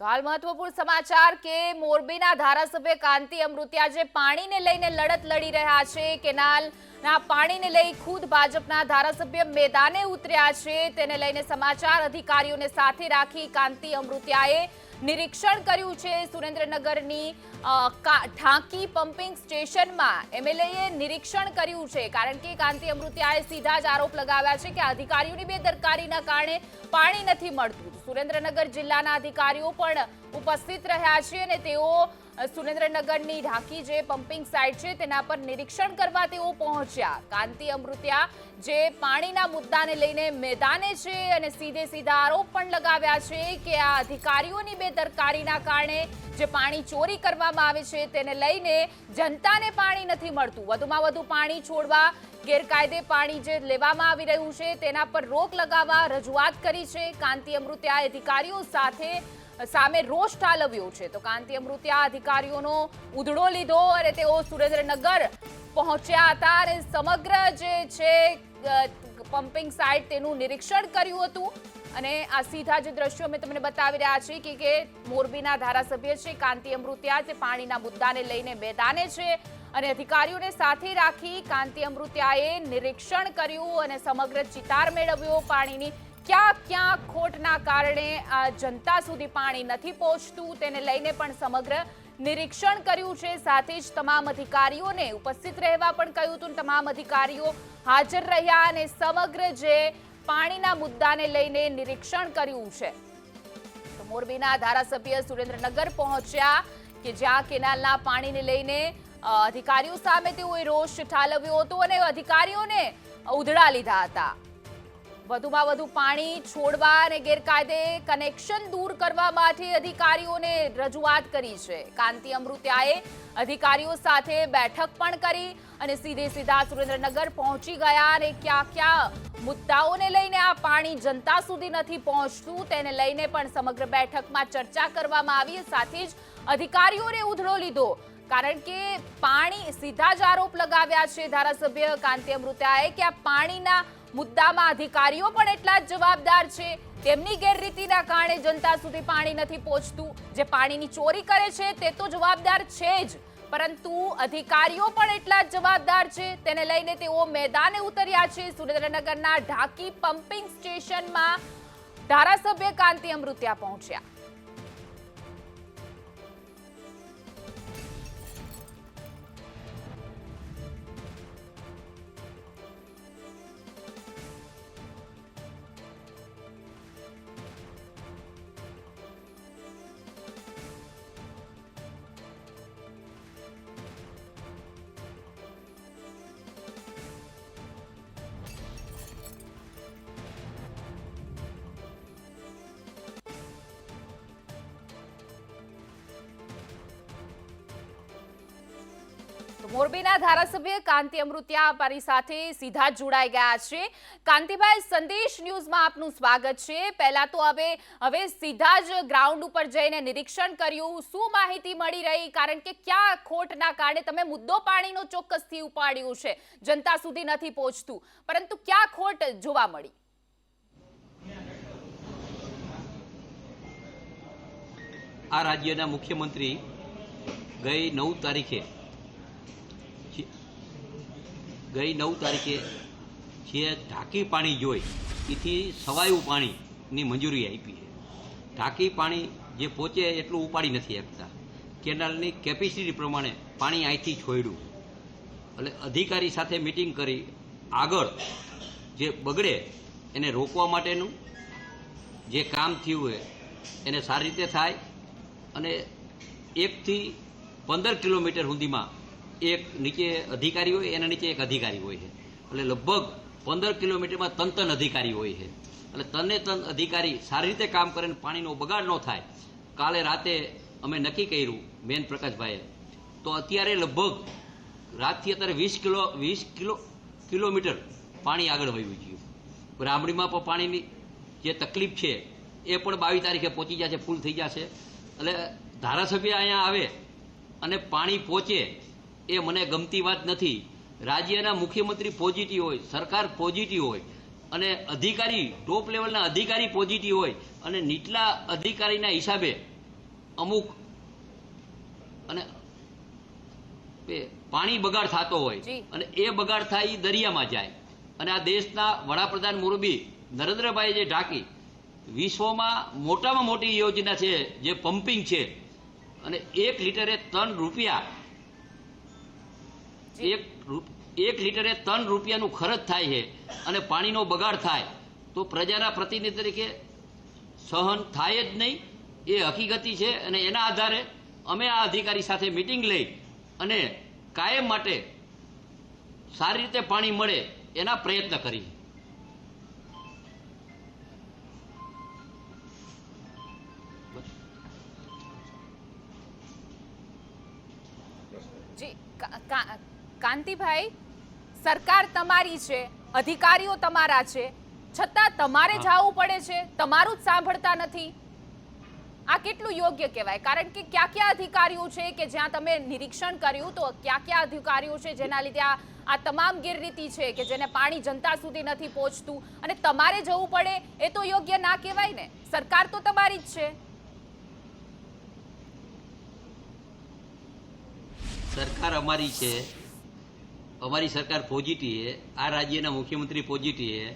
તો હાલ મહત્વપૂર્ણ સમાચાર કે મોરબીના ધારાસભ્ય કાંતિ અમૃતિયા જે પાણીને લઈને લડત લડી રહ્યા છે. કેનાલના પાણીને લઈ ખુદ ભાજપના ધારાસભ્ય મેદાને ઉતર્યા છે. તેને લઈને સમાચાર અધિકારીઓને સાથે રાખી કાંતિ અમૃતિયાએ નિરીક્ષણ કર્યું છે સુરેન્દ્રનગરની ઠાંકી પમ્પિંગ સ્ટેશનમાં એમએલએએ નિરીક્ષણ કર્યું છે. કારણ કે કાંતિ અમૃતિયાએ સીધા જ આરોપ લગાવ્યા છે કે અધિકારીઓની બેદરકારીના કારણે પાણી નથી મળતું. સુરેન્દ્રનગર જિલ્લાના અધિકારીઓ પણ ઉપસ્થિત રહ્યા છે અને તેઓ સુરેન્દ્રનગરની ઢાંકી જે પમ્પિંગ સાઇટ છે, તેના પર નિરીક્ષણ કરવા તેઓ પહોંચ્યા. કાંતિ અમૃત્યા જે પાણીના મુદ્દાને લઈને મેદાને છે અને સીધે સીધા આરોપ પણ લગાવ્યા છે કે આ અધિકારીઓની બેદરકારીના કારણે જે પાણી ચોરી કરવામાં આવે છે, તેને લઈને જનતાને પાણી નથી મળતું. વધુમાં વધુ પાણી છોડવા, ગેરકાયદે પાણી જે લેવામાં આવી રહ્યું છે, તેના પર રોક લગાવવા રજૂઆત કરી છે. કાંતિ અમૃત્યાએ અધિકારીઓ સાથે સામે રોષ ઠાલવ્યો છે. તો કાંતિ અમૃત્યા અધિકારીઓનો ઉધડો લીધો અને તેઓ સુરેન્દ્રનગર પહોંચ્યા હતા અને સમગ્ર જે છે પમ્પિંગ સાઇટ તેનું નિરીક્ષણ કર્યું હતું. અને આ સીધા જે દ્રશ્યો મેં તમને બતાવી રહ્યા છે કે કે મોરબીના ધારાસભ્ય છે, કાંતિ અમૃત્યા તે પાણીના મુદ્દાને લઈને મેદાને છે અને અધિકારીઓને સાથે રાખી કાંતિ અમૃત્યાએ નિરીક્ષણ કર્યું અને સમગ્ર ચિતાર મેળવ્યો પાણીની ક્યાં ક્યાં ખોટના કારણે આ જનતા સુધી પાણી નથી પહોંચતું, તેને લઈને પણ સમગ્ર નિરીક્ષણ કર્યું છે. સાથે જ તમામ અધિકારીઓને ઉપસ્થિત રહેવા પણ કહ્યું હતું તમામ અધિકારીઓ હાજર રહ્યા અને સમગ્ર જે પાણીના મુદ્દાને લઈને નિરીક્ષણ કર્યું છે. તો મોરબીના ધારાસભ્ય સુરેન્દ્રનગર પહોંચ્યા કે જ્યાં કેનાલના પાણીને લઈને અધિકારીઓ સામે તેઓએ રોષ ઠાલવ્યો હતો અને અધિકારીઓને ઉધડા લીધા હતા. વધુમાં વધુ પાણી છોડવા અને ગેરકાયદે કનેક્શન દૂર કરવા માટે અધિકારીઓને રજૂઆત કરી છે. કાંતિ અમૃત્યાએ અધિકારીઓ સાથે બેઠક પણ કરી અને સીધે સીધા સુરેન્દ્રનગર પહોંચી ગયા અને ક્યાં ક્યાં મુદ્દાઓને લઈને આ પાણી જનતા સુધી નથી પહોંચતું તેને લઈને પણ સમગ્ર બેઠકમાં ચર્ચા કરવામાં આવી. સાથે જ અધિકારીઓને ઉધડો લીધો કારણ કે પાણી સીધા જ આરોપ લગાવ્યા છે. ધારાસભ્ય કાંતિ અમૃતાએ કે આ પાણીના મુદ્દામાં અધિકારીઓ પણ એટલા જ જવાબદાર છે. તેમની ગેરરીતિના કારણે જનતા સુધી પાણી નથી પહોંચતું. જે પાણીની ચોરી કરે છે તે તો જવાબદાર છે જ. પરંતુ અધિકારીઓ પણ એટલા જ જવાબદાર છે. તેને લઈને તેઓ મેદાને ઉતર્યા છે. સુરેન્દ્રનગરના ઢાકી પમ્પિંગ સ્ટેશનમાં ધારાસભ્ય કાંતિ અમૃત્યા પહોંચ્યા. મોરબીના ધારાસભ્ય કાંતિ અમૃત્યા અમારી સાથે સીધા જોડાઈ ગયા છે. કાંતિભાઈ, સંદેશ ન્યૂઝમાં આપનું સ્વાગત છે. પહેલા તો હવે હવે સીધા જ ગ્રાઉન્ડ ઉપર જઈને નિરીક્ષણ કર્યું. શું માહિતી મળી રહી? કારણ કે ક્યાં ખોટના કારણે તમે મુદ્દો પાણીનો ચોક્કસથી ઉપાડ્યું છે. જનતા સુધી નથી પહોંચતું. પરંતુ ક્યાં ખોટ જોવા મળી? આ રાજ્યના મુખ્યમંત્રી ગઈ નવ તારીખે જે- ગઈ નવ તારીખે જે ઢાંકી પાણી જોઈ, એથી સવાયું પાણીની મંજૂરી આપી છે. ઢાંકી પાણી જે પહોંચે એટલું ઉપાડી નથી આપતા. કેનાલની કેપેસિટી પ્રમાણે પાણી અહીંથી છોડ્યું એટલે અધિકારી સાથે મિટિંગ કરી, આગળ જે બગડે એને રોકવા માટેનું જે કામ થયું હોય, એને સારી રીતે થાય અને એકથી પંદર કિલોમીટર સુધીમાં એક નીચે અધિકારી હોય, એના નીચે એક અધિકારી હોય છે. એટલે લગભગ પંદર કિલોમીટરમાં તન તન અધિકારી હોય છે. એટલે તને તન અધિકારી સારી રીતે કામ કરે ને પાણીનો બગાડ ન થાય. કાલે રાતે અમે નક્કી કર્યું બેન પ્રકાશભાઈએ, તો અત્યારે લગભગ રાતથી અત્યારે વીસ કિલો વીસ કિલો, કિલોમીટર પાણી આગળ વહ્યું ગયું રામડીમાં પણ પાણીની જે તકલીફ છે, એ પણ બાવીસ તારીખે પહોંચી જશે, ફૂલ થઈ જશે. એટલે ધારાસભ્ય અહીંયા આવે અને પાણી પહોંચે એ મને ગમતી વાત નથી. રાજ્યના મુખ્યમંત્રી પોઝિટિવ હોય સરકાર પોઝિટિવ હોય અને અધિકારી ટોપ લેવલના અધિકારી પોઝિટિવ હોય અને નીચલા અધિકારીના હિસાબે અમુક અને પાણી બગાડ થતો હોય અને એ બગાડ થાય એ દરિયામાં જાય. અને આ દેશના વડાપ્રધાન મોરબી નરેન્દ્રભાઈ જે ઢાંકી વિશ્વમાં મોટામાં મોટી યોજના છે જે પમ્પિંગ છે. અને એક લીટરે ત્રણ રૂપિયા. એક એક લીટરે ત્રણ રૂપિયાનું ખર્ચ થાય છે અને પાણીનો બગાડ થાય તો પ્રજાના પ્રતિનિધિ તરીકે સહન થાય જ નહીં. એ હકીકતી છે અને એના આધારે અમે આ અધિકારી સાથે મિટિંગ લઈ અને કાયમ માટે સારી રીતે પાણી મળે એના પ્રયત્ન કરી. જી કાંતિભાઈ સરકાર તમારી છે અધિકારીઓ તમારા છે છતાં તમારે જવું પડે છે તમારું જ સાંભળતા નથી. આ કેટલું યોગ્ય કહેવાય? કારણ કે કયા કયા અધિકારીઓ છે કે જ્યાં તમે નિરીક્ષણ કર્યું તો કયા કયા અધિકારીઓ છે જેના લીધે આ આ તમામ ગેરરીતિ છે કે જેને પાણી જનતા સુધી નથી પહોંચતું અને તમારે જવું પડે એ તો યોગ્ય ના કહેવાય ને? સરકાર તો તમારી જ છે. સરકાર અમારી છે. અમારી સરકાર પોઝિટિવ આ રાજ્યના મુખ્યમંત્રી પોઝિટિવ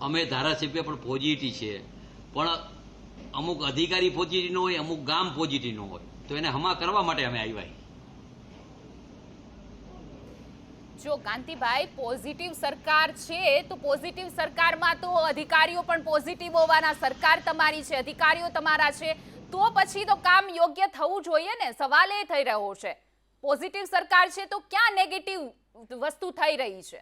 અમે ધારાસભ્ય પણ પોઝિટિવ છે. પણ અમુક અધિકારી પોઝિટિવ ન હોય, અમુક ગામ પોઝિટિવ ન હોય. તો એને હમા કરવા માટે અમે આવ્યા જો કાંતિભાઈ, પોઝિટિવ સરકાર છે, તો પોઝિટિવ સરકારમાં તો અધિકારીઓ પણ પોઝિટિવ હોવાના સરકાર તમારી છે, અધિકારીઓ તમારા છે. તો પછી તો કામ યોગ્ય થવું જોઈએ ને? સવાલ એ થઈ રહ્યો છે. પોઝિટિવ સરકાર છે તો ક્યાં નેગેટિવ વસ્તુ થઈ રહી છે?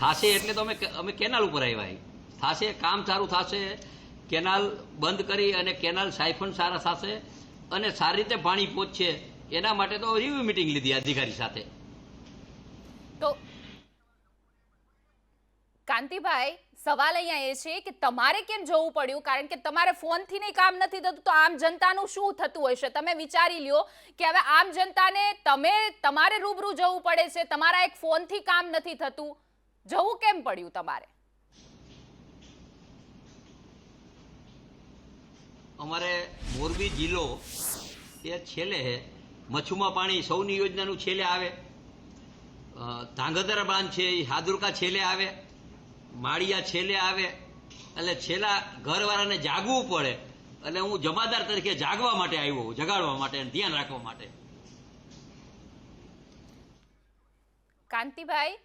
થાશે એટલે તો અમે અમે કેનાલ ઉપર આવ્યા. થાશે, કામ સારું થશે, કેનાલ બંધ કરી અને કેનાલ સાયફન સારા થશે અને સારી રીતે પાણી પહોંચશે. એના માટે તો રિવ્યુ મિટિંગ લીધી અધિકારી સાથે. કાંતિભાઈ સવાલ અહીંયા એ છે કે તમારે કેમ જવું પડ્યું? કારણ કે તમારે ફોનથી નહીં કામ નથી થતું, તો આમ જનતાનું શું થતું હશે? તમે વિચારી લ્યો કે હવે આમ જનતાને તમે, તમારે રૂબરૂ જવું પડે છે, તમારા એક ફોનથી કામ નથી થતું. જવું કેમ પડ્યું તમારે? અમારે મોરબી જિલ્લો એ છેલ્લે મચ્છુમાં પાણી સૌની યોજનાનું છેલ્લે આવે. ધાંગધ્રા બાંધ છે એ હાદુરકા છેલ્લે આવે. માળિયા છેલ્લે આવે, એટલે છેલ્લા ઘરવાળાને જાગવું પડે. એટલે હું જમાદાર તરીકે જાગવા માટે આવ્યો જગાડવા માટે ધ્યાન રાખવા માટે. કાંતિભાઈ,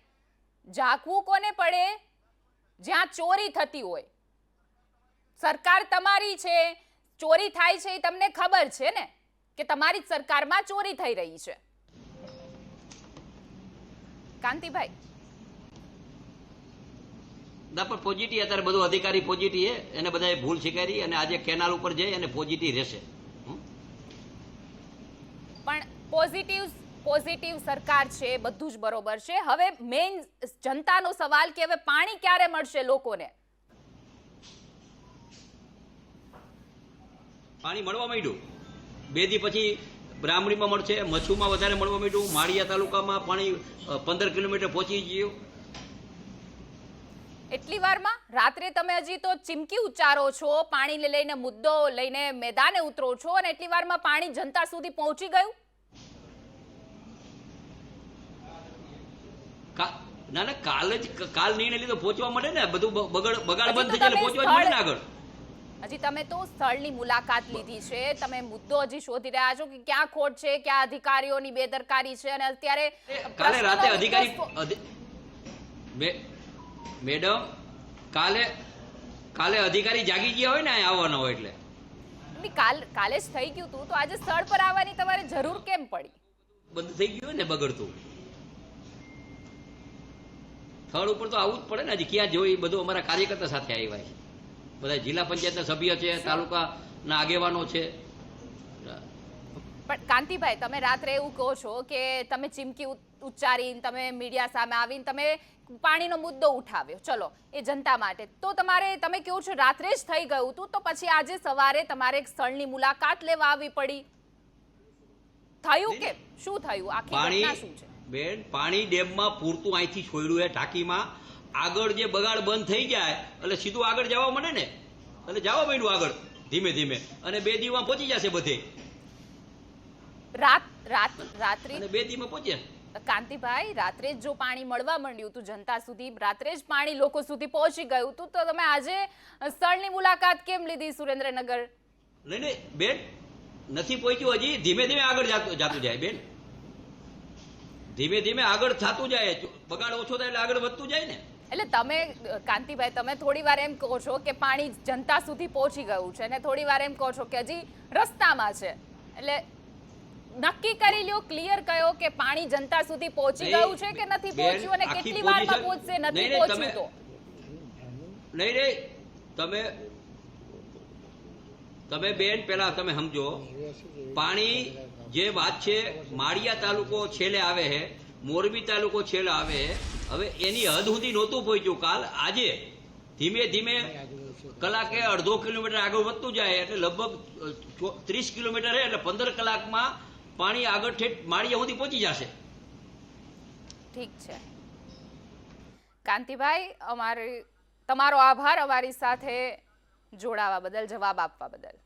જાગવું કોને પડે? જ્યાં ચોરી થતી હોય. સરકાર તમારી છે, ચોરી થાય છે એ તમને ખબર છે ને? કે તમારી સરકારમાં ચોરી થઈ રહી છે. કાંતિભાઈ ના પણ પોઝિટિવ અત્યારે બધું અધિકારી પોઝિટિવ એને બધાએ ભૂલ સ્વીકારી અને આજે કેનાલ ઉપર જઈ અને પોઝિટિવ રહેશે. પણ પોઝિટિવ પોઝિટિવ સરકાર છે બધું જ બરોબર છે. હવે મેઇન જનતાનો સવાલ કે હવે પાણી ક્યારે મળશે લોકોને? પાણી મળવા માંડ્યું. બે દી પછી બ્રાહ્મણીમાં મળશે મચ્છુમાં વધારે મળવા માંડ્યું. માળિયા તાલુકામાં પાણી પંદર કિલોમીટર પહોંચી ગયું. એટલી વારમાં રાત્રે તમે હજી તો ચીમકી ઉચ્ચારો છો પાણીને લઈને મુદ્દો લઈને મેદાને ઉતરો છો અને એટલી વારમાં પાણી જનતા સુધી પહોંચી ગયું? ના ના કાલ જ કાલ નિર્ણય લીધો પહોંચવા મળે ને બધું બગડ બગાડ બંધ થઈ જાય તમે પહોંચવા મળે ને આગળ. હજી તમે તો સ્થળની મુલાકાત લીધી છે તમે મુદ્દો હજી શોધી રહ્યા છો કે ક્યાં ખોટ છે ક્યાં અધિકારીઓની બેદરકારી છે અને અત્યારે કાલે રાતે અધિકારી મેડમ કાલે કાલે અધિકારી જાગી ગયા હોય ને અહીં આવવાના હોય એટલે. કાલ કાલે જ થઈ ગયું હતું તો આજે સ્થળ પર આવવાની તમારે જરૂર કેમ પડી? બંધ થઈ ગયું ને બગડતું. સ્થળ ઉપર તો આવવું જ પડે ને હજી ક્યાં જોઈ બધું અમારા કાર્યકર્તા સાથે આવ્યા છે. બધા જિલ્લા પંચાયતના સભ્ય છે તાલુકાના આગેવાનો છે. પણ કાંતિભાઈ તમે રાત્રે એવું કહો છો કે તમે ચીમકી ઉચ્ચારીને તમે મીડિયા સામે આવીને તમે પાણીનો મુદ્દો ઉઠાવ્યો. ચલો એ જનતા માટે. તો તમારે તમે કેવું છો? રાત્રે જ થઈ ગયું હતું તો પછી આજે સવારે તમારે એક સ્થળની મુલાકાત લેવા આવી પડી. થયું કે શું થયું? આખી ઘટના શું છે? બેન પાણી ડેમમાં પૂરતું અહીંથી છોડ્યું છે ટાંકીમાં આગળ જે બગાડ બંધ થઈ જાય એટલે સીધું આગળ જવા મળે ને? એટલે જવા માંડ્યું આગળ ધીમે ધીમે. અને બે દીમાં પહોંચી જશે બધે. રાત રાત રાત્રિ? અને બે દીમાં પહોંચ્યા. કાંતિભાઈ રાત્રે જ જો પાણી મળવા માંડ્યું હતું જનતા સુધી રાત્રે જ પાણી લોકો સુધી પહોંચી ગયું હતું તો તમે આજે સ્થળની મુલાકાત કેમ લીધી સુરેન્દ્રનગર? નહીં નહીં બેન નથી પહોંચ્યું હજી ધીમે ધીમે આગળ જાતું જાતું જાય બેન. ધીમે ધીમે આગળ થતું જાય બગાડ ઓછો થાય એટલે આગળ વધતું જાય ને. એટલે તમે કાંતિભાઈ તમે થોડી વાર એમ કહો છો કે પાણી જનતા સુધી પહોંચી ગયું છે અને થોડી વાર એમ કહો છો કે હજી રસ્તામાં છે. એટલે નક્કી કરી લ્યો ક્લિયર કયો કે પાણી જનતા સુધી પહોંચી ગયું છે કે નથી પહોંચ્યું અને કેટલી વારમાં પહોંચશે? નથી પહોંચ્યું તો. નહીં નહીં તમે તમે બેન પેલા તમે સમજો પાણી જે વાત છે માળિયા તાલુકો છેલ્લે આવે છે મોરબી તાલુકો છેલ્લે આવે છે. હવે એની હદ સુધી નહોતું પહોંચ્યું. કાલ આજે ધીમે ધીમે કલાકે અડધો કિલોમીટર આગળ વધતું જાય એટલે લગભગ ત્રીસ કિલોમીટર એટલે પંદર કલાકમાં પાણી આગળ ઠેઠ માળિયા સુધી પહોંચી જશે. ઠીક છે. કાંતિભાઈ, અમારે, તમારો આભાર અમારી સાથે જોડાવા બદલ, જવાબ આપવા બદલ.